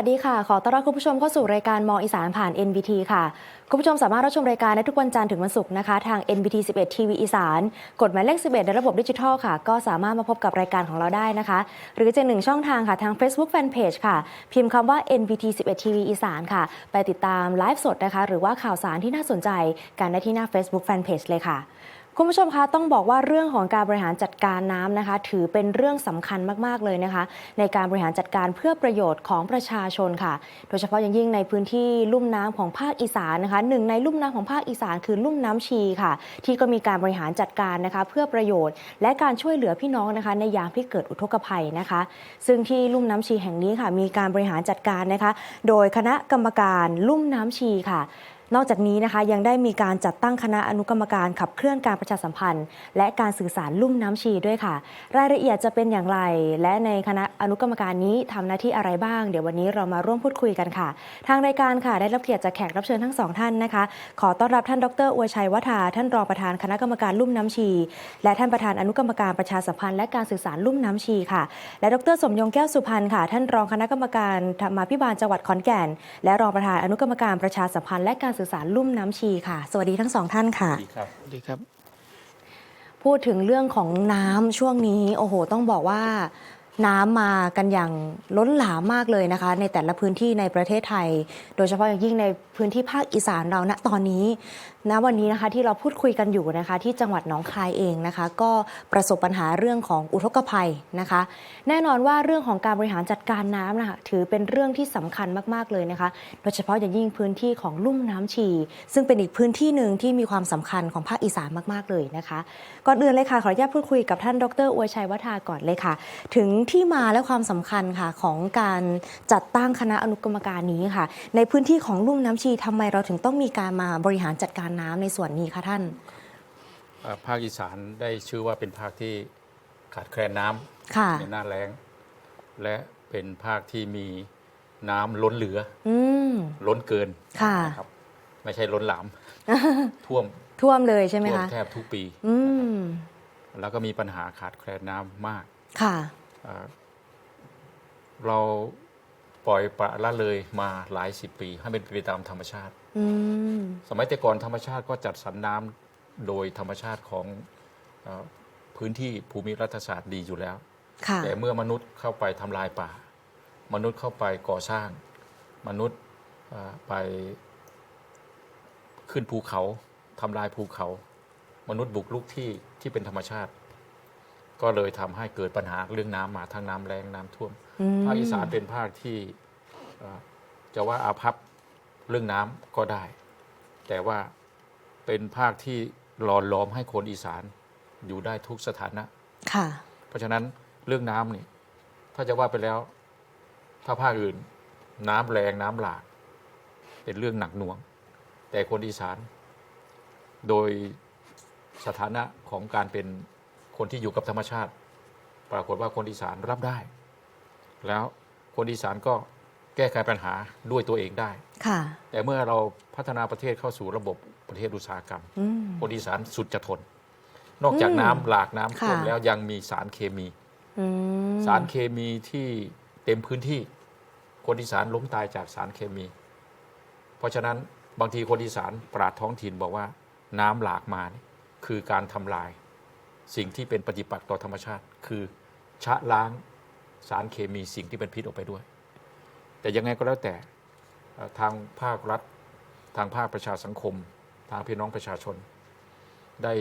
วัสดีค่ะ ขอต้อนรับคุณผู้ชมเข้าสู่รายการมองอีสานผ่าน NBT ค่ะ คุณผู้ชมสามารถรับชมรายการได้ทุกวันจันทร์ถึงวันศุกร์นะคะ ทาง NBT 11ทีวีอีสาน กดหมายเลข 11 ในระบบดิจิทัลค่ะ ก็สามารถมาพบกับรายการของเราได้นะคะ หรือจะหนึ่งช่องทางค่ะ ทาง Facebook Fanpage ค่ะ พิมพ์คำว่า NBT 11ทีวีอีสานค่ะ ไปติดตามไลฟ์สดนะคะ หรือว่าข่าวสารที่น่าสนใจกันได้ที่หน้า Facebook Fanpage เลยค่ะ คุณผู้ชมคะต้องบอกว่าเรื่องของการบริหารจัดการน้ำนะคะ ถือเป็นเรื่องสำคัญมากๆเลยนะคะ ในการบริหารจัดการเพื่อประโยชน์ของประชาชนค่ะ โดยเฉพาะอย่างยิ่งในพื้นที่ลุ่มน้ำของภาคอีสานนะคะหนึ่งในลุ่มน้ำของภาคอีสานคือลุ่มน้ำชีค่ะ ที่ก็มีการบริหารจัดการนะคะ เพื่อประโยชน์ และการช่วยเหลือพี่น้องนะคะ ในยามที่เกิดอุทกภัยนะคะ ซึ่งที่ลุ่มน้ำชีแห่งนี้ค่ะ มีการบริหารจัดการนะคะ โดยคณะกรรมการลุ่มน้ำชีค่ะ นอกจากนี้นะคะยังได้มีการจัดตั้งคณะอนุกรรมการขับเคลื่อนการประชาสัมพันธ์ และการสื่อสารลุ่มน้ำชีด้วยค่ะ รายละเอียดจะเป็นอย่างไร และในคณะอนุกรรมการนี้ทำหน้าที่อะไรบ้าง เดี๋ยววันนี้เรามาร่วมพูดคุยกันค่ะ ทางรายการค่ะได้รับเกียรติจากแขกรับเชิญทั้งสองท่านนะคะ ขอต้อนรับท่านดรอวยชัยวัฒาท่านรองประธานคณะกรรมการลุ่มน้ำชี และท่านประธานอนุกรรมการประชาสัมพันธ์และการสื่อสารลุ่มน้ำชีค่ะ และดรสมยงแก้วสุพรรณค่ะ ท่านรองคณะกรรมการธรรมาภิบาลจังหวัดขอนแก่น และรองประธานอนุกรรมการประชาสัมพันธ์และการสื่อสารลุ่มน้ำชีค่ะ สวัสดีทั้งสองท่านค่ะ ดีครับดีครับ พูดถึงเรื่องของน้ำช่วงนี้ โอ้โห ต้องบอกว่า น้ำมากันอย่างล้นหลามมากเลยนะคะ ในแต่ละพื้นที่ในประเทศไทย โดยเฉพาะอย่างยิ่งในพื้นที่ภาคอีสานเราณตอนนี้ณวันนี้นะคะที่เราพูดคุยกันอยู่นะคะ ที่จังหวัดหนองคายเองนะคะ ก็ประสบปัญหาเรื่องของอุทกภัยนะคะ แน่นอนว่าเรื่องของการบริหารจัดการน้ำนะคะถือเป็นเรื่องที่สำคัญมากๆเลยนะคะ โดยเฉพาะอย่างยิ่งพื้นที่ของลุ่มน้ำชี ซึ่งเป็นอีกพื้นที่หนึ่งที่มีความสำคัญของภาคอีสานมากๆเลยนะคะก่อนอื่นเลยค่ะขออนุญาตพูดคุยกับท่านดรอวยชัยวัฒาก่อนเลยค่ะ ถึงที่มาและความสำคัญค่ะของการจัดตั้งคณะอนุกรรมการนี้ค่ะ ในพื้นที่ของลุ่มน้ำชีทำไมเราถึงต้องมีการมาบริหารจัดการน้ำในส่วนนี้คะท่านเอ่อภาคอีสานได้ชื่อว่าเป็นภาคที่ขาดแคลนน้ำค่ะในหน้าแล้ง และเป็นภาคที่มีน้ำล้นเหลืออืมล้นเกินค่ะนะครับไม่ใช่ล้นหลาม ท่วมท่วมเลยใช่ไหมท่วมคะแทบทุกปีอืมแล้วก็มีปัญหาขาดแคลนน้ำมาก ค่ะ เอ่อเราปล่อยปละละเลยมาหลายสิบปี ให้เป็นไปตามธรรมชาติ อืมสมัยแต่ก่อนธรรมชาติก็จัดสรรน้ำโดยธรรมชาติของเออพื้นที่ภูมิรัฐศาสตร์ดีอยู่แล้ว ค่ะแต่เมื่อมนุษย์เข้าไปทำลายป่า มนุษย์เข้าไปก่อสร้าง มนุษย์เอ่อไปขึ้นภูเขาทำลายภูเขา มนุษย์บุกรุกที่ที่เป็นธรรมชาติ ก็เลยทำให้เกิดปัญหาเรื่องน้ำมาทั้งน้ำแรงน้ำท่วมอืมภาคอีสานเป็นภาคที่เอ่อจะว่าอาภัพเรื่องน้ำก็ได้ แต่ว่าเป็นภาคที่หล่อหลอมให้คนอีสานอยู่ได้ทุกสถานะค่ะ เพราะฉะนั้นเรื่องน้ำนี่ถ้าจะว่าไปแล้ว ถ้าภาคอื่น น้ำแรงน้ำหลาก เป็นเรื่องหนักหน่วง แต่คนอีสาน โดยสถานะของการเป็น คนที่อยู่กับธรรมชาติ ปรากฏว่าคนอีสานรับได้ แล้วคนอีสานก็แก้ไขปัญหาด้วยตัวเองได้ค่ะแต่เมื่อเราพัฒนาประเทศเข้าสู่ระบบประเทศอุตสาหกรรมอืมคนอีสานสุดจะทน นอกจากอืมน้ำหลากน้ำท่วมค่ะแล้วยังมีสารเคมีอืมสารเคมีที่เต็มพื้นที่ คนอีสานล้มตายจากสารเคมี เพราะฉะนั้นบางทีคนอีสานปราดท้องถิ่นบอกว่า น้ำหลากมานี่คือการทำลาย สิ่งที่เป็นปฏิปักษ์ต่อธรรมชาติ คือชะล้างสารเคมีสิ่งที่เป็นพิษออกไปด้วย แต่ยังไงก็แล้วแต่เอ่อทางภาครัฐ ทางภาคประชาสังคม ทางพี่น้องประชาชน ได้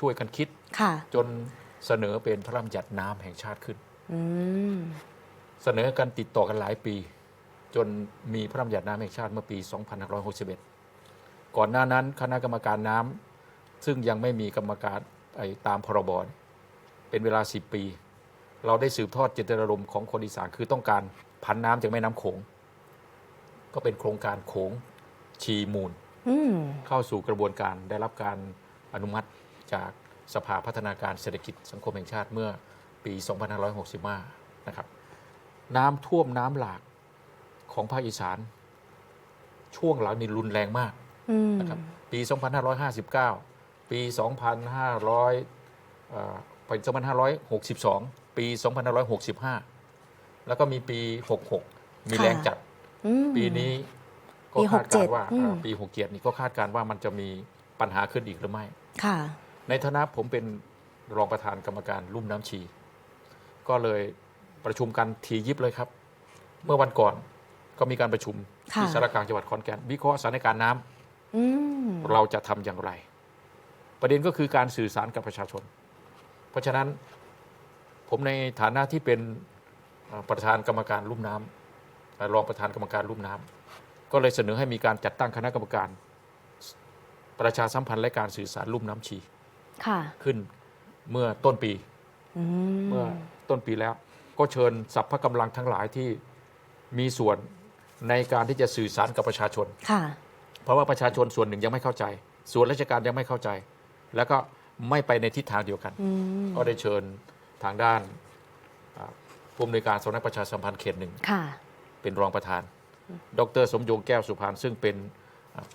ช่วยกันคิดค่ะจนเสนอเป็นพระราชบัญญัติน้ำแห่งชาติขึ้นอืมเสนอกันติดต่อกันหลายปี จนมีพระราชบัญญัติน้ำแห่งชาติเมื่อปี 2561 ก่อนหน้านั้นคณะกรรมการน้ำซึ่งยังไม่มีกรรมการ ไอ้ตามพรบเนี่ยเป็นเวลา 10 ปี เราได้สืบทอดเจตนารมณ์ของคนอีสานคือต้องการพันน้ำจากแม่น้ำโขง ก็เป็นโครงการโขงชีมูล อืมเข้าสู่กระบวนการได้รับการอนุมัติจากสภาพัฒนาการเศรษฐกิจสังคมแห่งชาติเมื่อปี 2565 นะครับ น้ำท่วมน้ำหลากของภาคอีสาน ช่วงหลังนี้รุนแรงมากอืมนะครับ ปี 2559 ปี 2500เอ่อปี2562 ปี 2565 แล้วก็มีปี 66 มีแรงจัด อืม ปีนี้ก็ปีคาดการณ์67ว่าอืม อ่าปีหกเกียรตินี่ก็คาดการณ์ว่ามันจะมีปัญหาขึ้นอีกหรือไม่ ค่ะ ในฐานะผมเป็นรองประธานกรรมการลุ่มน้ำชี ก็เลยประชุมกันทียิบเลยครับ เมื่อวันก่อนก็มีการประชุมค่ะที่สารกลางจังหวัดขอนแก่นวิเคราะห์สถานการณ์น้ำอืมเราจะทำอย่างไร ประเด็นก็คือการสื่อสารกับประชาชน เพราะฉะนั้นผมในฐานะที่เป็นเอ่อประธานกรรมการลุ่มน้ำเอ่อรองประธานกรรมการลุ่มน้ำก็เลยเสนอให้มีการจัดตั้งคณะกรรมการ ประชาสัมพันธ์และการสื่อสารลุ่มน้ำชีค่ะขึ้นเมื่อต้นปีอืมเมื่อต้นปีแล้ว ก็เชิญสรรพกำลังทั้งหลายที่มีส่วนในการที่จะสื่อสารกับประชาชนค่ะเพราะว่าประชาชนส่วนหนึ่งยังไม่เข้าใจ ส่วนราชการยังไม่เข้าใจ แล้วก็ไม่ไปในทิศทางเดียวกันอืมก็ได้เชิญทางด้านอ่าผู้อำนวยการสำนักประชาสัมพันธ์เขตหนึ่งค่ะเป็นรองประธาน ดร สมยงแก้วสุพานซึ่งเป็นอ่า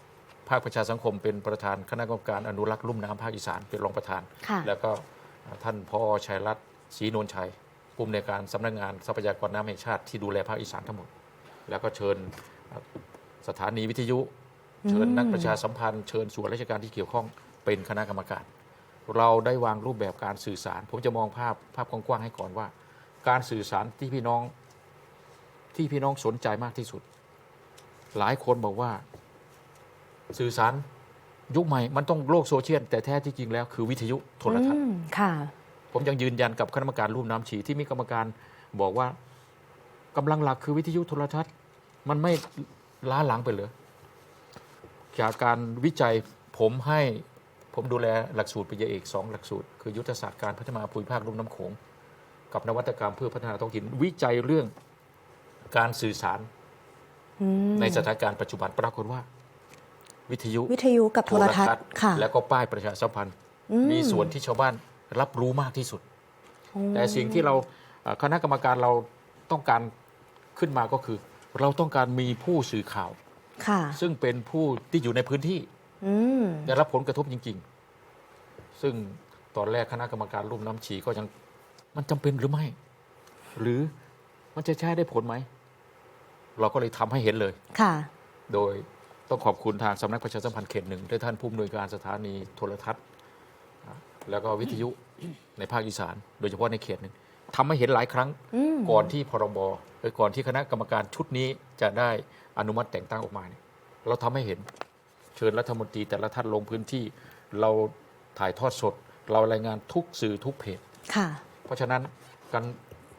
ภาคประชาสังคมเป็นประธานคณะกรรมการอนุรักษ์ลุ่มน้ำภาคอีสานเป็นรองประธานค่ะแล้วก็อ่าท่านพอชัยรัตน์ศรีนวลชัยผู้อำนวยการสำนักงานทรัพยากรน้ำแห่งชาติที่ดูแลภาคอีสานทั้งหมด แล้วก็เชิญอ่าสถานีวิทยุ เชิญนักประชาสัมพันธ์ เชิญส่วนราชการที่เกี่ยวข้อง เป็นคณะกรรมการ เราได้วางรูปแบบการสื่อสาร ผมจะมองภาพภาพกว้างๆให้ก่อนว่า การสื่อสารที่พี่น้องที่พี่น้องสนใจมากที่สุด หลายคนบอกว่า สื่อสารยุคใหม่มันต้องโลกโซเชียลแต่แท้ที่จริงแล้วคือวิทยุโทรทัศน์อืมค่ะ ผมยังยืนยันกับคณะกรรมการรูปน้ำฉีที่มีกรรมการบอกว่ากำลังหลักคือวิทยุโทรทัศน์ มันไม่ล้าหลังไปเลยจากการวิจัยผมให้ ผมดูแลหลักสูตรปริญญาเอกสองหลักสูตร คือยุทธศาสตร์การพัฒนาภูมิภาคลุ่มน้ำโขงกับนวัตกรรมเพื่อพัฒนาท้องถิ่นวิจัยเรื่องการสื่อสารอืมในสถานการณ์ปัจจุบันปรากฏว่า วิทยุวิทยุกับโทรทัศน์ค่ะแล้วก็ป้ายประชาสัมพันธ์อืมีส่วนที่ชาวบ้านรับรู้มากที่สุดโอ้แต่สิ่งที่เราเอ่อคณะกรรมการเราต้องการขึ้นมาก็คือ เราต้องการมีผู้สื่อข่าวค่ะซึ่งเป็นผู้ที่อยู่ในพื้นที่ อืมได้รับผลกระทบจริง ๆ ซึ่งตอนแรกคณะกรรมการรุ่มน้ำฉีก็ยังมันจำเป็นหรือไม่ หรือมันจะใช้ได้ผลไหม เราก็เลยทำให้เห็นเลย ค่ะ โดยต้องขอบคุณทางสำนักประชาสัมพันธ์เขตหนึ่งและท่านผู้อำนวยการสถานีโทรทัศน์อ่าแล้วก็วิทยุ ในภาคอีสาน โดยเฉพาะในเขตหนึ่งทำให้เห็นหลายครั้ง อืมก่อนที่พรบหรือก่อนที่คณะกรรมการชุดนี้จะได้อนุมัติแต่งตั้งออกมาเนี่ยเราทำให้เห็น เชิญรัฐมนตรีแต่ละท่านลงพื้นที่ เราถ่ายทอดสด เรารายงานทุกสื่อทุกเพจค่ะ เพราะฉะนั้นการ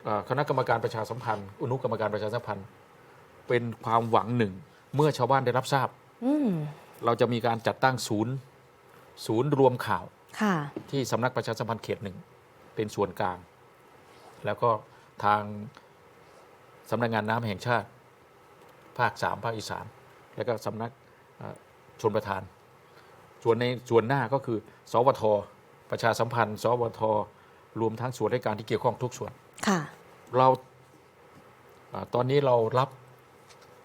เอ่อคณะกรรมการประชาสัมพันธ์ อนุกรรมการประชาสัมพันธ์ เป็นความหวังหนึ่ง เมื่อชาวบ้านได้รับทราบอืมเราจะมีการจัดตั้งศูนย์ ศูนย์รวมข่าวค่ะที่สำนักประชาสัมพันธ์เขตหนึ่ง เป็นส่วนกลาง แล้วก็ทางสำนักงานน้ำแห่งชาติ ภาคสามภาคอีสาน แล้วก็สำนักเอ่อ ชนประธาน ส่วนในส่วนหน้าก็คือ สวท ประชาสัมพันธ์ สวท รวมทั้งส่วนราชการที่เกี่ยวข้องทุกส่วนค่ะ เราเอ่อตอนนี้เรารับ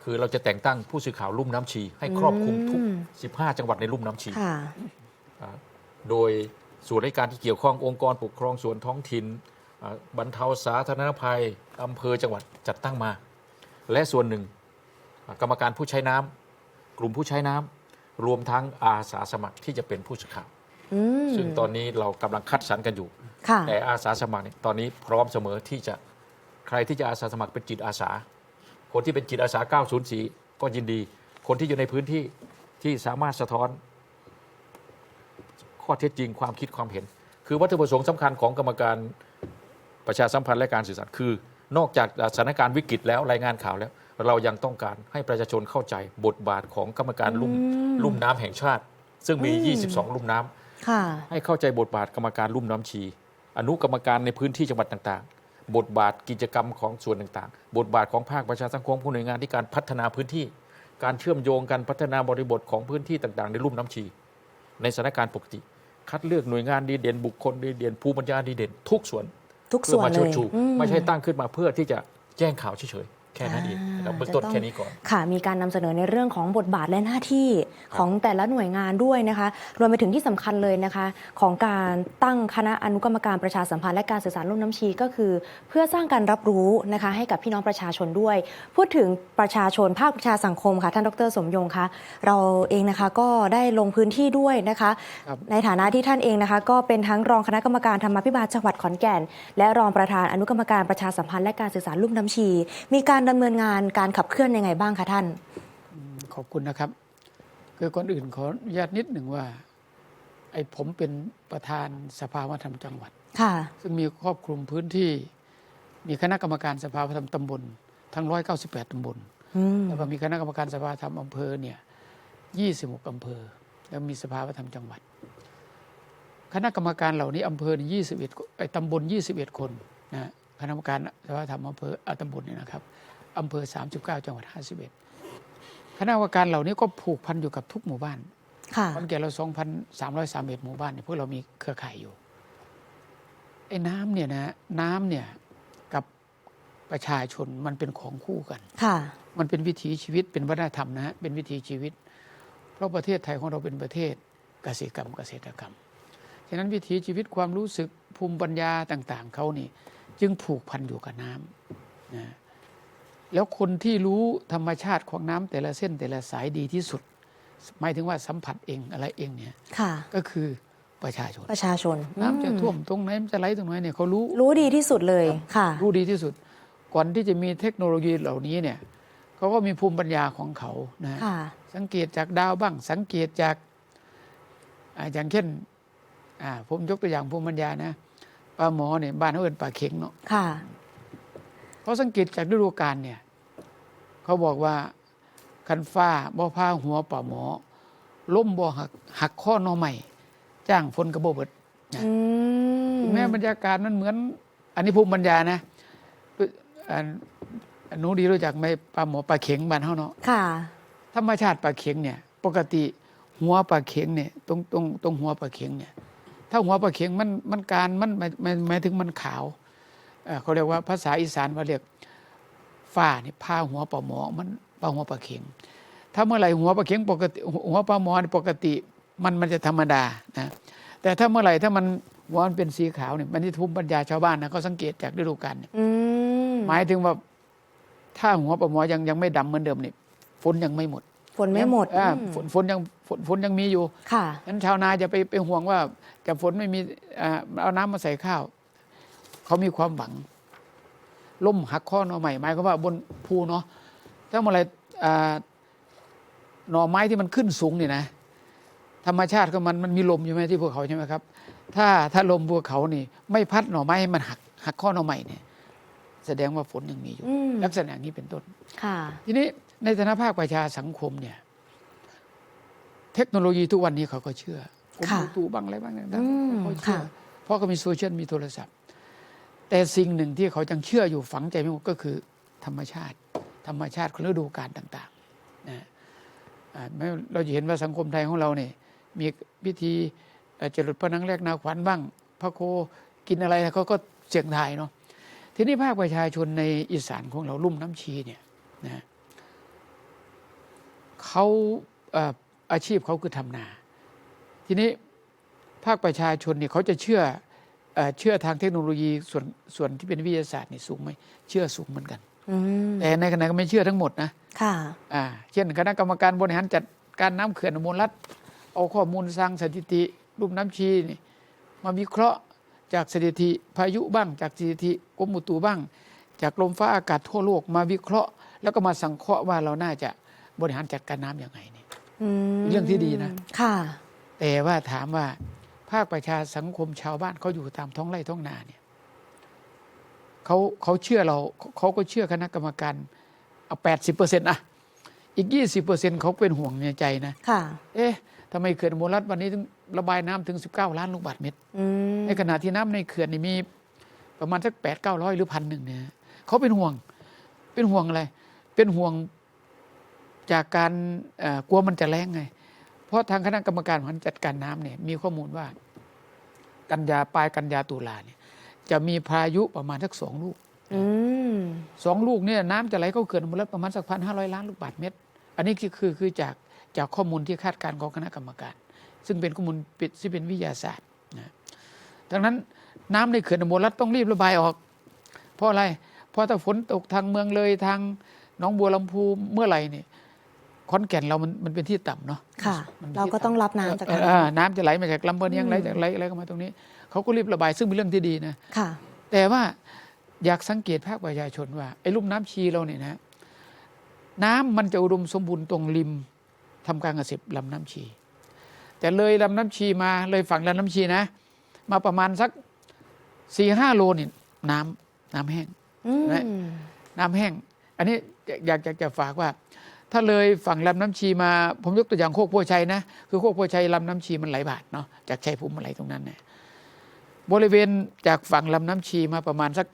คือเราจะแต่งตั้งผู้สื่อข่าวลุ่มน้ำชี ให้ครอบคลุมทุก อืม 15 จังหวัดในลุ่มน้ำชี ค่ะ อ่าโดยส่วนราชการที่เกี่ยวข้ององค์กรปกครองส่วนท้องถิ่นอ่าบรรเทาสาธารณภัยอำเภอจังหวัดจัดตั้งมา และส่วนหนึ่งอ่ากรรมการผู้ใช้น้ำกลุ่มผู้ใช้น้ำ รวมทั้งอาสาสมัครที่จะเป็นผู้สื่อข่าว อืม ซึ่งตอนนี้เรากำลังคัดสรรกันอยู่ ค่ะ แต่อาสาสมัครเนี่ยตอนนี้พร้อมเสมอที่จะใครที่จะอาสาสมัครเป็นจิตอาสา คนที่เป็นจิตอาสา 904 ก็ยินดี คนที่อยู่ในพื้นที่ที่สามารถสะท้อน ข้อเท็จจริงความคิดความเห็น คือวัตถุประสงค์สำคัญของกรรมการประชาสัมพันธ์และการสื่อสารคือ นอกจากสถานการณ์วิกฤตแล้วรายงานข่าวแล้ว เรายังต้องการให้ประชาชนเข้าใจบทบาทของกรรมการลุ่มอืมลุ่มน้ำแห่งชาติ ซึ่งมีอืม22 ลุ่มน้ค่ะ ให้เข้าใจบทบาทกรรมการลุ่มน้ำชี อนุกรรมการในพื้นที่จังหวัดต่างๆ บทบาทกิจกรรมของส่วนต่างๆ บทบาทของภาคประชาสังคมผู้หน่วยงานที่การพัฒนาพื้นที่ การเชื่อมโยงการพัฒนาบริบทของพื้นที่ต่างๆ ในลุ่มน้ำชี ในสถานการณ์ปกติ คัดเลือกหน่วยงานดีเด่นบุคคลดีเด่นภูมิปัญญาดีเด่น ทุกส่วนทุกเพื่ส่อวนมาเลเชิดยชูอืไม่ใช่ตั้งขึ้นมาเพื่อที่จะแจ้งข่าวเฉยๆ แค่นั้นเองอ่าเราเบื้องต้นจะต้องแค่นี้ก่อนค่ะ มีการนำเสนอในเรื่องของบทบาทและหน้าที่ของแต่ละหน่วยงานด้วยนะคะ รวมไปถึงที่สำคัญเลยนะคะ ของการตั้งคณะอนุกรรมการประชาสัมพันธ์และการสื่อสารร่วมน้ำชีก็คือ เพื่อสร้างการรับรู้นะคะ ให้กับพี่น้องประชาชนด้วย พูดถึงประชาชนภาคประชาสังคมค่ะท่านดร สมยงคะเราเองนะคะก็ได้ลงพื้นที่ด้วยนะคะครับในฐานะที่ท่านเองนะคะ ก็เป็นทั้งรองคณะกรรมการธรรมาภิบาลจังหวัดขอนแก่น และรองประธานอนุกรรมการประชาสัมพันธ์และการสื่อสารลุ่มน้ำชี มีการดำเนินงานการขับเคลื่อนยังไงบ้างคะท่าน ขอบคุณนะครับ คือก่อนอื่นขออนุญาตนิดหนึ่งว่า ไอ้ผมเป็นประธานสภาวัฒนธรรมจังหวัด ค่ะ ซึ่งมีครอบคลุมพื้นที่ มีคณะกรรมการสภาวัฒนธรรมตำบล ทั้ง 198 ตำบลอืมแล้วก็มีคณะกรรมการสภาวัฒนธรรมอำเภอเนี่ย 26 อำเภอ แล้วมีสภาวัฒนธรรมจังหวัด คณะกรรมการเหล่านี้อำเภอนี่21ไอ้ตำบล 21 คนนะฮะคณะกรรมการสภาวัฒนธรรมอำเภออะตำบลเนี่ยนะครับ อำเภอ 39 จังหวัด 51 คณะกรรมการเหล่านี้ก็ผูกพันอยู่กับทุกหมู่บ้านค่ะขอนแก่นเรา 2,331 หมู่บ้านเนี่ยพวกเรามีเครือข่ายอยู่ไอ้น้ำเนี่ยนะน้ำเนี่ยกับประชาชนมันเป็นของคู่กันค่ะมันเป็นวิถีชีวิตเป็นวัฒนธรรมนะฮะเป็นวิถีชีวิต เพราะประเทศไทยของเราเป็นประเทศเกษตรกรรมเกษตรกรรมฉะนั้นวิถีชีวิตความรู้สึกภูมิปัญญาต่าง ๆเขานี่ จึงผูกพันอยู่กับน้ำนะ แล้วคนที่รู้ธรรมชาติของน้ำแต่ละเส้นแต่ละสายดีที่สุดหมายถึงว่าสัมผัสเองอะไรเองเนี่ยค่ะก็คือประชาชนประชาชน น้ำจะอืท่วมตรงไหนมันจะไหลตรงไหนเนี่ยเขารู้รู้ดีที่สุดเลยค่ะ รู้ดีที่สุด ก่อนที่จะมีเทคโนโลยีเหล่านี้เนี่ยเขาก็มีภูมิปัญญาของเขานะค่ะสังเกตจากดาวบ้าง สังเกตจากอ่าอย่างเช่นอ่าผมยกตัวอย่างภูมิปัญญานะปลาหมอเนี่ยบ้านเขาเอินปลาเข็งเนาะ ค่ะเขาสังเกตจากฤดูกาลเนี่ยเขาบอกว่าคันฟ้าบ่พาหัวปลาหมอล้มบ่หักหักข้อหนอใหม่ จ้างฝนกระโบเบิดอืมถึงแม้บรรยากาศมันเหมือน อันนี้ภูมิปัญญานะอันอันหนูดีรู้จักไหมปลาหมอปลาเข็งบ้านเฮาเนาะค่ะ ธรรมชาติปลาเข็งเนี่ย ปกติหัวปลาเข็งเนี่ยตรงตรงตรงหัวปลาเข็งเนี่ย ถ้าหัวปลาเข็งมันมันการมันหมายหมายหมายถึงมันขาว เอ่อเขาเรียกว่าภาษาอีสานว่าเรียกฝ้าเนี่ยผ้าหัวปลาหมอมันปลาหัวปลาเข็ง ถ้าเมื่อไหร่หัวปลาเข็งปกติหัวปลาหมอนี่ปกติมันมันจะธรรมดานะแต่ถ้าเมื่อไหร่ถ้ามันหัวมันเป็นสีขาวเนี่ยมันที่ทุมปัญญาชาวบ้านนะเขาสังเกตจากฤดูกาลเนี่ยอืมหมายถึงว่า ถ้าหัวปลาหมอยังยังไม่ดำเหมือนเดิมเนี่ยฝนยังไม่หมดฝนไม่หมดอ่าอืมฝนฝนยังฝนฝนยังมีอยู่ ค่ะงั้นชาวนาจะไปไปห่วงว่าจะฝนไม่มีอ่าเอาน้ำมาใส่ข้าว เขามีความหวังล่มหักข้อหน่อใหม่หมายความว่าบนภูเนาะถ้าเมื่อไหรอ่าหน่อไม้ที่มันขึ้นสูงนี่นะ ธรรมชาติก็มันมันมีลมอยู่ไหมที่ภูเขาใช่ไหมครับ ถ้าถ้าลมภูเขานี่ ไม่พัดหน่อไม้ให้มันหักหักข้อหน่อใหม่เนี่ย แสดงว่าฝนยังมีอยู่อืมลักษณะอย่างนี้เป็นต้นค่ะทีนี้ในฐานะภาคประชาสังคมเนี่ย เทคโนโลยีทุกวันนี้เขาก็เชื่อผมค่ะดูตูบ้างอะไรบ้างต่างอืมๆเขาเชื่อค่ะเพราะเขามีโซเชียลมีโทรศัพท์ แต่สิ่งหนึ่งที่เขายังเชื่ออยู่ฝังใจไม่หมดก็คือ ธรรมชาติ ธรรมชาติของฤดูกาลต่างๆนะอ่าไม่เราจะเห็นว่าสังคมไทยของเราเนี่ยมีพิธีเจรดพระนังแรกนาขวัญบ้าง พระโคกินอะไรเขาก็เสียงทายเนาะทีนี้ภาคประชาชนในอีสานของเราลุ่มน้ำชีเนี่ยนะเขาเอ่ออาชีพเขาคือทำนา ทีนี้ภาคประชาชนเนี่ยเขาจะเชื่อ เอ่อเชื่อทางเทคโนโลยีส่วนส่วนที่เป็นวิทยาศาสตร์นี่สูงไหมเชื่อสูงเหมือนกันอืมแต่ในขณะก็ไม่เชื่อทั้งหมดนะค่ะอ่าเช่นคณะกรรมการบริหารจัดการน้ำเขื่อนอุบลรัฐเอาข้อมูลสร้างสถิติ รูปน้ำชีนี่มาวิเคราะห์จากสถิติพายุบ้าง จากสถิติกรมอุตุบ้าง จากลมฟ้าอากาศทั่วโลกมาวิเคราะห์ แล้วก็มาสังเคราะห์ว่าเราน่าจะบริหารจัดการน้ำอย่างไงเนี่ยอืมเรื่องที่ดีนะค่ะ แต่ว่าถามว่า ภาคประชาสังคมชาวบ้านเขาอยู่ตามท้องไร่ท้องนาเนี่ยเขาเขาเชื่อเราเขาก็เชื่อคณะกรรมการเอาแปดสิบเปอร์เซ็นต์อะอีกยี่สิบเปอร์เซ็นต์เขาเป็นห่วงในใจนะค่ะ เอ๊ะทำไมเขื่อนอุบลรัฐวันนี้ถึงระบายน้ำถึง19ล้านลูกบาศก์เมตรอืมในขณะที่น้ำในเขื่อนนี่มีประมาณสักแปดเก้าร้อยหรือพันหนึ่งเนี่ยเขาเป็นห่วง เป็นห่วงอะไร เป็นห่วงจากการเอ่อกลัวมันจะแล้งไงเพ ราะทางคณะกรรมการบริหารจัดการน้ำเนี่ยมีข้อมูลว่ากันยาปลายกันยาตุลาเนี่ยจะมีพายุประมาณสักสองลูกอืมสองลูกเนี่ยน้ำจะไหลเข้าเขื่อนมูลประมาณสักพันห้าร้อยล้านลูกบาศก์เมตร อันนี้คือคือคือจากจากข้อมูลที่คาดการณ์ของคณะกรรมการ ซึ่งเป็นข้อมูลปิดที่เป็นวิทยาศาสตร์นะดังนั้นน้ำในเขื่อนอุบลรัฐต้องรีบระบายออก เพราะอะไร เพราะถ้าฝนตกทางเมืองเลยทางหนองบัวลำพูเมื่อไหร่เนี่ย ขอนแก่นเรามันมันเป็นที่ต่ำเนาะค่ะ มันเป็นเราก็ที่ต้องรับน้ำจากเอ่อทางเอ่อน้ำจะไหลมาจากลำเบอร์เนียงอืม ไหลจากไหลไหลเข้ามาตรงนี้ เขาก็รีบระบายซึ่งเป็นเรื่องที่ดีนะ ค่ะ แต่ว่าอยากสังเกตภาคประชาชนว่าไอ้ลุ่มน้ำชีเราเนี่ยนะ น้ำมันจะอุดมสมบูรณ์ตรงริมทำการเกษตรลำน้ำชี แต่เลยลำน้ำชีมาเลยฝั่งลำน้ำชีนะ มาประมาณสักสี่ห้าโลนี่น้ำน้ำแห้ง อืมนะน้ำแห้ง อันนี้อยากอยากจะฝากว่า ถ้าเลยฝั่งลำน้ำชีมา ผมยกตัวอย่างโคกโพชัยนะ คือโคกโพชัยลำน้ำชีมันไหลผ่านเนาะจากชัยภูมิมาไหลตรงนั้นเนี่ยบริเวณจากฝั่งลำน้ำชีมาประมาณสัก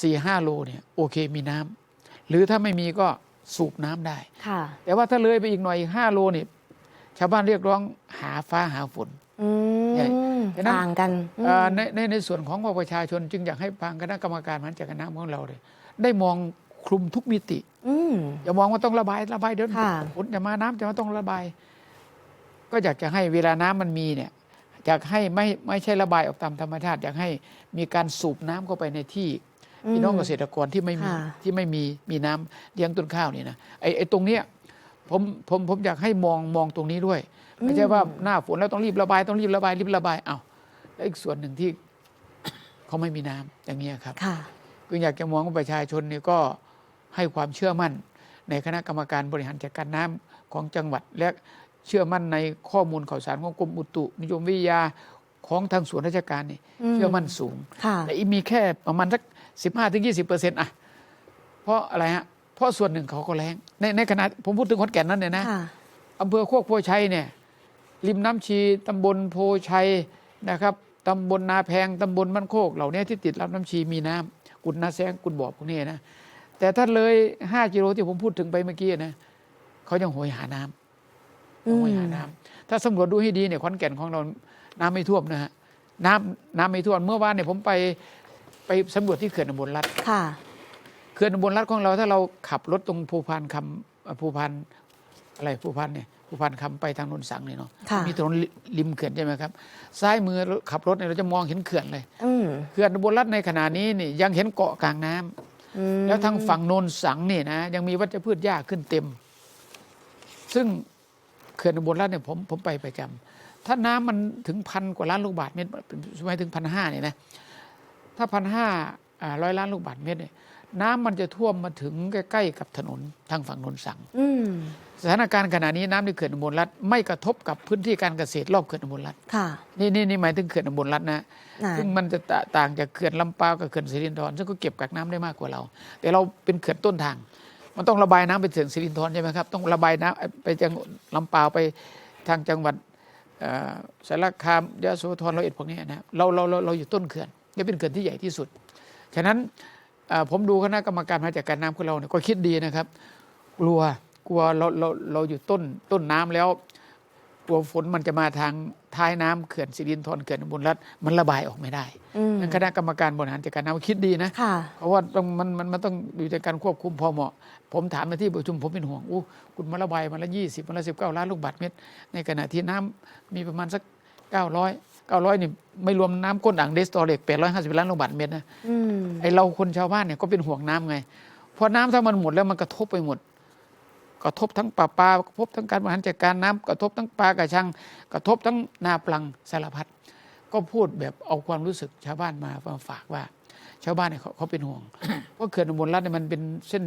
สี่ห้าโลเนี่ยโอเคมีน้ำหรือถ้าไม่มีก็สูบน้ำได้ค่ะแต่ว่าถ้าเลยไปอีกหน่อยอีกห้าโลนี่ชาวบ้านเรียกร้องหาฟ้าหาฝนอืใหญ่มฉะนั้นต่างกันอืมเอ่อในในในส่วนของภาคประชาชนจึงอยากให้ทางคณะกรรมการบริหารจัดการน้ำของเราเนี่ยได้มอง คลุมทุกมิติอืมอย่ามองว่าต้องระบายระบายเดี๋ยวค่ะฝนจะมาน้ำจะมาต้องระบาย ก็อยากจะให้เวลาน้ำมันมีเนี่ยอยากให้ไม่ไม่ใช่ระบายออกตามธรรมชาติ อยากให้มีการสูบน้ำเข้าไปในที่พี่น้องเกษตรกรที่ไม่มีค่ะที่ไม่มีมีน้ำเลี้ยงต้นข้าวนี่นะไอ้ไอ้ตรงเนี้ยผมผมผมอยากให้มองมองตรงนี้ด้วย ไม่ใช่ว่าหน้าฝนแล้วต้องรีบระบายต้องรีบระบายรีบระบายเอ้าแล้วอีกส่วนหนึ่งที่เขาไม่มีน้ำอย่างเงี้ยครับค่ะคืออยากจะมองว่าประชาชนเนี่ยก็ ให้ความเชื่อมั่น ในคณะกรรมการบริหารจัดการน้ำของจังหวัด และเชื่อมั่นในข้อมูลข่าวสารของกรมอุตุนิยมวิทยาของทางส่วนราชการนี่อืมเชื่อมั่นสูงค่ะแต่อีมีแค่ประมาณสักสิบห้าถึงยี่สิบเปอร์เซ็นต์อะเพราะอะไรฮะเพราะส่วนหนึ่งเขาก็แรงในในขณะผมพูดถึงขอนแก่นนั่นเนี่ยนะค่ะอำเภอโคกโพชัยเนี่ยริมน้ำชีตำบลโพชัยนะครับตำบลนาแพงตำบลมันโคกเหล่านี้ที่ติดรับน้ำชีมีน้ำกุดนาแซงกุดบ่อพวกนี้นะ แต่ถ้าเลยห้ากิโลที่ผมพูดถึงไปเมื่อกี้นะเขายังโหยหาน้ำอืมโหยหาน้ำถ้าสำรวจดูให้ดีเนี่ยขอนแก่นของเราน้ำไม่ท่วมนะฮะน้ำน้ำไม่ท่วมเมื่อวานเนี่ยผมไปไปสำรวจที่เขื่อนอุบลรัฐค่ะเขื่อนอุบลรัฐของเราถ้าเราขับรถตรงภูพานคำเอ่อภูพานอะไรภูพานเนี่ยภูพานคำไปทางนนสังเนี่ยเนาะค่ะมีถนนริริมเขื่อนใช่ไหมครับซ้ายมือเราขับรถเนี่ยเราจะมองเห็นเขื่อนเลยอืมเขื่อนอุบลรัฐในขณะนี้นี่ยังเห็นเกาะกลางน้ำอืม แล้วทางฝั่งโนนสังเนี่ยนะยังมีวัชพืชหญ้าขึ้นเต็ม ซึ่งเขื่อนอุบลรัฐเนี่ยผมผมไปประจำถ้าน้ำมันถึงพันกว่าล้านลูกบาศก์เมตรสมัยถึงพันห้าเนี่ยนะถ้าพันห้าร้อยล้านลูกบาศก์เมตรเนี่ยน้ำมันจะท่วมมาถึงใกล้ ๆ กับถนนทางฝั่งโนนสังอืม สถานการณ์ขณะนี้น้ำในเขื่อนอุบลรัฐไม่กระทบกับพื้นที่การเกษตรรอบเขื่อนอุบลรัฐค่ะ นี่นี่นี่หมายถึงเขื่อนอุบลรัฐนะน่ะซึ่งมันจะตะต่างจากเขื่อนลำปาวกับเขื่อนสิรินธรซึ่งก็เก็บกักน้ำได้มากกว่าเรา แต่เราเป็นเขื่อนต้นทาง มันต้องระบายน้ำไปถึงสิรินธรใช่ไหมครับต้องระบายน้ำไปจังลำปาวไปทางจังหวัดเอ่อสารคามยะโสธรเราเอ็ดพวกนี้นะเราเราเราเราอยู่ต้นเขื่อนนี่เป็นเขื่อนที่ใหญ่ที่สุด ฉะนั้นเอ่อผมดูคณะกรรมการมาจากการน้ำของเราเนี่ยก็คิดดีนะครับ กลัว กลัวเราเราเราอยู่ต้นต้นน้ำแล้ว กลัวฝนมันจะมาทางท้ายน้ำเขื่อนสิรินธรเขื่อนอุบลรัฐมันระบายออกไม่ได้อืมคณะกรรมการบริหารจัดการน้ำคิดดีนะค่ะเพราะว่าต้องมันมันมันต้องอยู่ในการควบคุมพอเหมาะ ผมถามในที่ประชุมผมเป็นห่วงอู้คุณมาระบายมาละยี่สิบมาละสิบเก้าล้านลูกบาศก์เมตร ในขณะที่น้ำมีประมาณสักเก้าร้อยเก้าร้อยนี่ไม่รวมน้ำก้นอ่างเดสตอเรกแปดร้อยห้าสิบล้านลูกบาศก์เมตรนะอืมไอเราคนชาวบ้านเนี่ยก็เป็นห่วงน้ำไงเพราะน้ำถ้ามันหมดแล้วมันกระทบไปหมด กระทบทั้งป่าปลากระทบทั้งการบริหารจัดการน้ำกระทบทั้งปลากระชัง กระทบทั้งนาปลังสารพัดก็พูดแบบเอาความรู้สึกชาวบ้านมามาฝากว่า ชาวบ้านเนี่ยเขาเขาเป็นห่วงเพราะเขื่อนอุบลรัฐเนี่ยมันเป็นเส้น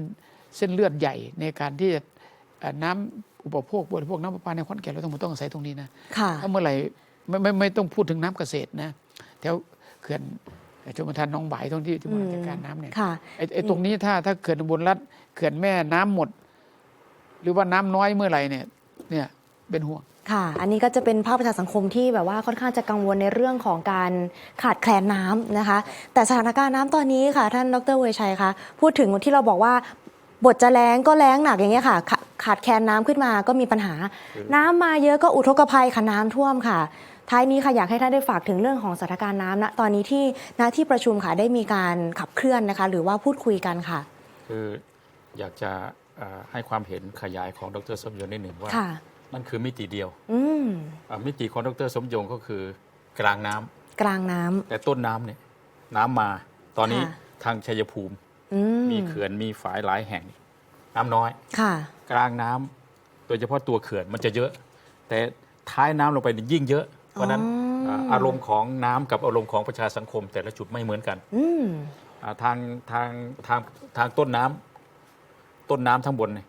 เส้นเลือดใหญ่ในการที่จะเอ่อน้ำอุปโภคบริโภคน้ำประปาในขอนแก่นเราต้องต้องอาศัยตรงนี้นะค่ะถ้าเมื่อไหร่ไม่ไม่ไม่ต้องพูดถึงน้ำเกษตรนะแถวเขื่อนชมทานหน้องบ่ายตรงที่ที่บริหารจัดการน้ำเนี่ยค่ะไอ้ไอ้ตรงนี้ถ้าถ้าเขื่อนอุบลรัฐเขื่อนแม่น้ำหมด หรือว่าน้ำน้อยเมื่อไหร่เนี่ยเนี่ยเป็นห่วงค่ะ อันนี้ก็จะเป็นภาคประชาสังคมที่แบบว่าค่อนข้างจะกังวลในเรื่องของการขาดแคลนน้ำนะคะ แต่สถานการณ์น้ำตอนนี้ค่ะ ท่านดรเวชัยคะพูดถึงที่เราบอกว่าบทจะแล้งก็แล้งหนักอย่างเงี้ยค่ะ ขาขาดแคลนน้ำขึ้นมาก็มีปัญหา น้ำมาเยอะก็อุทกภัยค่ะน้ำท่วมค่ะ ท้ายนี้ค่ะอยากให้ท่านได้ฝากถึงเรื่องของสถานการณ์น้ำณตอนนี้ที่ณที่ประชุมค่ะได้มีการขับเคลื่อนนะคะ หรือว่าพูดคุยกันค่ะ คืออยากจะเอ่อ ให้ความเห็นขยายของดรสมยงนิดหนึ่งว่าค่ะมันคือมิติเดียวอืมอ่ามิติของดรสมยงก็คือกลางน้ำกลางน้ำแต่ต้นน้ำเนี่ยน้ำมาตอนนี้ค่ะทางชัยภูมิอืมมีเขื่อนมีฝายหลายแห่ง น้ำน้อยค่ะ กลางน้ำโดยเฉพาะตัวเขื่อนมันจะเยอะ แต่ท้ายน้ำลงไปนี่ยิ่งเยอะ เพราะฉะนั้นอ๋ออ่าอารมณ์ของน้ำกับอารมณ์ของประชาสังคม แต่ละจุดไม่เหมือนกันอืมอ่าทางทางทางทางต้นน้ำ ต้นน้ำทั้งบนเนี่ย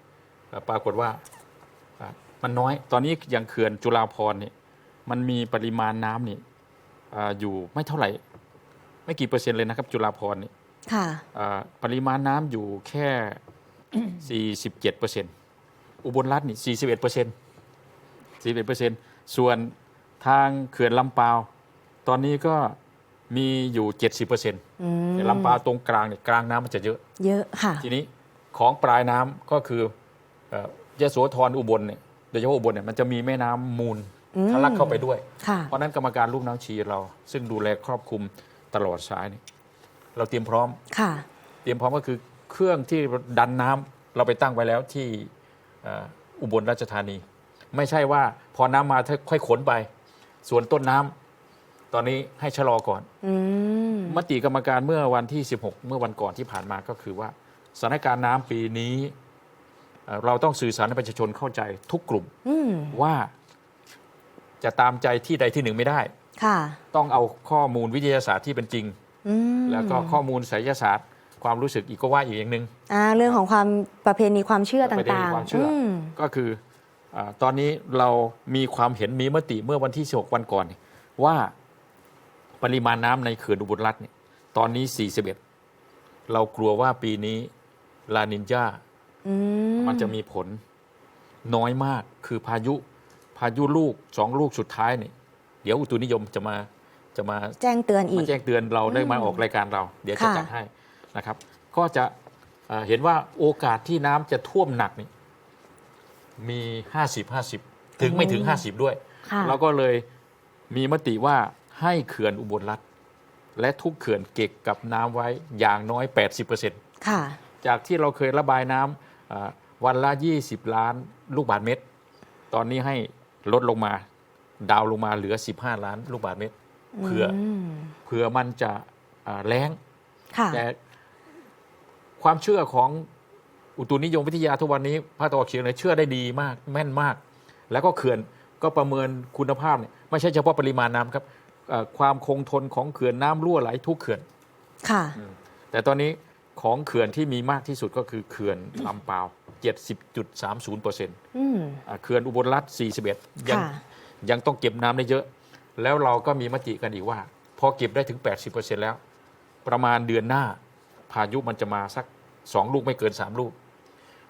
อ่าปรากฏว่าอ่ามันน้อย ตอนนี้อย่างเขื่อนจุฬาภรณ์เนี่ยมันมีปริมาณน้ำนี่อ่าอยู่ไม่เท่าไหร่ ไม่กี่เปอร์เซ็นต์เลยนะครับ จุฬาภรณ์นี่ค่ะอ่าปริมาณน้ำอยู่แค่ 47เปอร์เซ็นต์อุบลรัฐนี่41เปอร์เซ็นต์41เปอร์เซ็นต์ส่วนทางเขื่อนลำปาว ตอนนี้ก็มีอยู่ 70เปอร์เซ็นต์อืมลำปาวตรงกลางเนี่ยกลางน้ำมันจะเยอะ เยอะค่ะ ทีนี้ ของปลายน้ำก็คือเอ่อยโสธรอุบลเนี่ยโดยเฉพาะอุบลเนี่ยมันจะมีแม่น้ำมูลอืมทะลักเข้าไปด้วยค่ะเพราะฉะนั้นกรรมการลุ่มน้ำชีเรา ซึ่งดูแลครอบคลุมตลอดสายเนี่ยเราเตรียมพร้อมค่ะเตรียมพร้อมก็คือเครื่องที่ดันน้ำเราไปตั้งไว้แล้วที่เอ่ออุบลราชธานี ไม่ใช่ว่าพอน้ำมาถ้าค่อยขนไป ส่วนต้นน้ำตอนนี้ให้ชะลอก่อนอืมมติกรรมการเมื่อวันที่ 16 เมื่อวันก่อนที่ผ่านมาก็คือว่า สถานการณ์น้ำปีนี้เอ่อเราต้องสื่อสารให้ประชาชนเข้าใจทุกกลุ่มอืมว่าจะตามใจที่ใดที่หนึ่งไม่ได้ ค่ะต้องเอาข้อมูลวิทยาศาสตร์ที่เป็นจริง อืมแล้วก็ข้อมูลไสยศาสตร์ ความรู้สึกอีกก็ว่าอีกอย่างหนึ่ง อ่าเรื่องของความประเพณีความเชื่อประเพณีต่างความๆเชื่ออื มก็คืออาตอนนี้เรามีความเห็นมีมติเมื่อวันที่16วันก่อนเนี่ยว่าปริมาณน้ำในเขื่อนอุบลรัฐเนี่ยตอนนี้ 41 เรากลัวว่าปีนี้ ลานินจาอืมมันจะมีผลน้อยมากคือพายุพายุลูกสองลูกสุดท้ายเนี่ยเดี๋ยวอุตุนิยมจะมาจะมาแจ้งเตือนอีมากแจ้งเตือนเราได้มาอืมออกรายการเรา เดี๋ยวจะค่ะจัดให้นะครับ ก็จะเอ่อเห็นว่าโอกาสที่น้ำจะท่วมหนักนี่มี50 50ถึงไม่ถึง50ด้วยค่ะเราก็เลยมีมติว่าให้เขื่อนอุบลรัฐและทุกเขื่อนเก็บกับน้ำไว้อย่างน้อย80%ค่ะ จากที่เราเคยระบายน้ำเอ่อวันละ 20 ล้านลูกบาศก์เมตร ตอนนี้ให้ลดลงมา ดาวน์ลงมาเหลือ 15 ล้านลูกบาศก์เมตรเพื่ออมเผื่อมันจะอ่าแล้งค่ะแต่ความเชื่อของอุตุนิยมวิทยาทุกวันนี้ภาคตะวันออกเฉียงเหนือเชื่อได้ดีมากแม่นมาก แล้วก็เขื่อนก็ประเมินคุณภาพเนี่ยไม่ใช่เฉพาะปริมาณน้ำครับเอ่อความคงทนของเขื่อนน้ำรั่วไหลทุกเขื่อน ค่ะ แต่ตอนนี้ ของเขื่อนที่มีมากที่สุดก็คือเขื่อนลำปาว 70.30%เปอร์เซ็นต์อืมเขื่อนอุบลรัฐ 41 ยังค่ะยังต้องเก็บน้ำได้เยอะ แล้วเราก็มีมติกันอีกว่า พอเก็บได้ถึง 80%แล้ว ประมาณเดือนหน้า พายุมันจะมาสัก 2 ลูกไม่เกิน 3 ลูก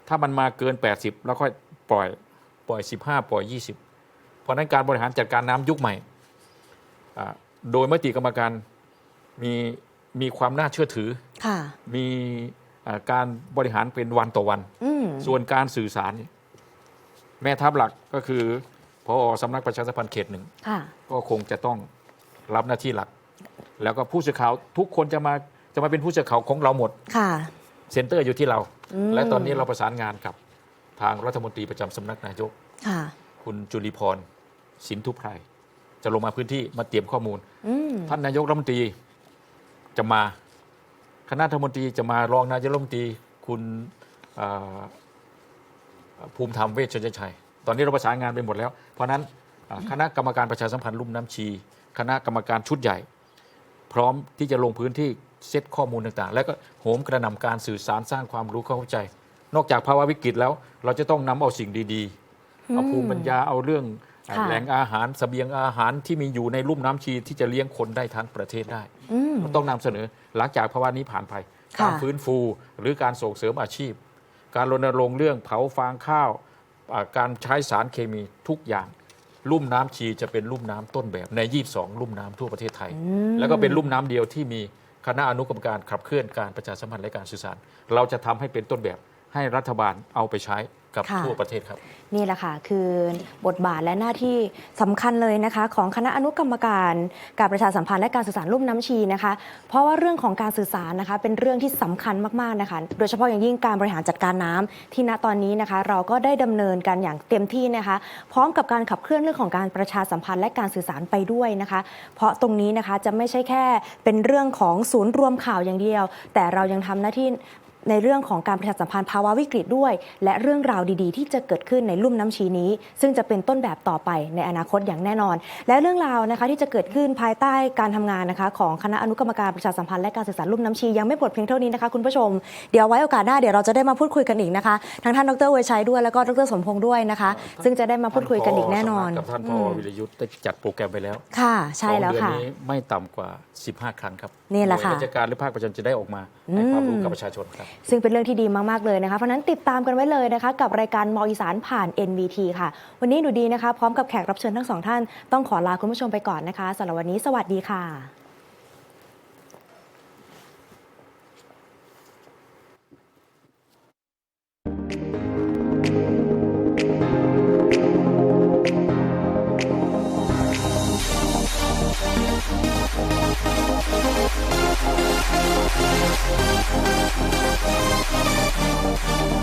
ถ้ามันมาเกิน 80 แล้วค่อยปล่อยปล่อย 15 ปล่อย 20 เพราะฉะนั้นการบริหารจัดการน้ำยุคใหม่อ่าโดยมติกรรมการมี มีความน่าเชื่อถือ ค่ะ มีอ่าการบริหารเป็นวันต่อวันอืมส่วนการสื่อสารเนี่ยแม่ทัพหลักก็คือพอสำนักประชาสัมพันธ์เขตหนึ่งค่ะก็คงจะต้องรับหน้าที่หลัก แล้วก็ผู้สื่อข่าวทุกคนจะมาจะมาเป็นผู้สื่อข่าวของเราหมดค่ะเซ็นเตอร์อยู่ที่เราอืมและตอนนี้เราประสานงานกับทางรัฐมนตรีประจำสำนักนายกค่ะคุณจุลิพรสินทุไพรจะลงมาพื้นที่มาเตรียมข้อมูลอืมท่านนายกรัฐมนตรี จะมาคณะรัฐมนตรีจะมารองนายกรัฐมนตรีคุณภูมิธรรมเวชชนชัย ตอนนี้เราประสานงานไปหมดแล้ว เพราะนั้นคณะกรรมการประชาสัมพันธ์ลุ่มน้ำชี คณะกรรมการชุดใหญ่ พร้อมที่จะลงพื้นที่เซตข้อมูลต่างๆ แล้วก็โหมกระหน่ำการสื่อสารสร้างความรู้เข้าใจ นอกจากภาวะวิกฤตแล้ว เราจะต้องนำเอาสิ่งดีๆเอาภูมิปัญญาเอาเรื่อง แหล่งอาหารเสบียงอาหารที่มีอยู่ในลุ่มน้ำชีที่จะเลี้ยงคนได้ทั้งประเทศได้อืมต้องนำเสนอหลังจากภาวะนี้ผ่านไปค่ะการฟื้นฟูหรือการส่งเสริมอาชีพ การรณรงค์เรื่องเผาฟางข้าวอ่าการใช้สารเคมีทุกอย่าง ลุ่มน้ำชีจะเป็นลุ่มน้ำต้นแบบใน 22 ลุ่มน้ำทั่วประเทศไทยอืมแล้วก็เป็นลุ่มน้ำเดียวที่มีคณะอนุกรรมการขับเคลื่อนการประชาสัมพันธ์และการสื่อสาร เราจะทำให้เป็นต้นแบบให้รัฐบาลเอาไปใช้ กับค่ะ ทั่วประเทศครับ นี่แหละค่ะ คือบทบาทและหน้าที่สำคัญเลยนะคะ ของคณะอนุกรรมการการประชาสัมพันธ์และการสื่อสารลุ่มน้ำชีนะคะ เพราะว่าเรื่องของการสื่อสารนะคะ เป็นเรื่องที่สำคัญมากๆนะคะ โดยเฉพาะอย่างยิ่งการบริหารจัดการน้ำที่ณตอนนี้นะคะ เราก็ได้ดำเนินการอย่างเต็มที่นะคะ พร้อมกับการขับเคลื่อนเรื่องของการประชาสัมพันธ์และการสื่อสารไปด้วยนะคะ เพราะตรงนี้นะคะจะไม่ใช่แค่เป็นเรื่องของศูนย์รวมข่าวอย่างเดียว แต่เรายังทำหน้าที่ ในเรื่องของการประชาสัมพันธ์ภาวะวิกฤตด้วย และเรื่องราวดีๆ ที่จะเกิดขึ้นในลุ่มน้ำชีนี้ ซึ่งจะเป็นต้นแบบต่อไปในอนาคตอย่างแน่นอน และเรื่องราวนะคะที่จะเกิดขึ้นภายใต้การทำงานนะคะ ของคณะอนุกรรมการประชาสัมพันธ์และการสื่อสารลุ่มน้ำชียังไม่หมดเพียงเท่านี้นะคะคุณผู้ชมเดี๋ยวไว้โอกาสหน้าเดี๋ยวเราจะได้มาพูดคุยกันอีกนะคะทั้งท่านดรเวชชัยด้วยแล้วก็ดรสมพงษ์ด้วยนะคะ ซึ่งจะได้มาพูดคุยกันอีกแน่นอนกับท่านพอือมวิรยุทธ์ได้จัดโปรแกรมไปแล้ว ค่ะ ใช่แล้วสองเดือนค่ะนี้ไม่ต่ำกว่า 15 ครั้งครับนี่แหละค่ะโดยราชการหรือภาคประชาชนจะได้ออกมาให้ความรู้กับประชาชนครับ ซึ่งเป็นเรื่องที่ดีมากๆเลยนะคะ เพราะฉะนั้นติดตามกันไว้เลยนะคะ กับรายการมออีสานผ่าน NVT ค่ะ วันนี้หนูดีนะคะ พร้อมกับแขกรับเชิญทั้งสองท่านต้องขอลาคุณผู้ชมไปก่อนนะคะสำหรับวันนี้สวัสดีค่ะ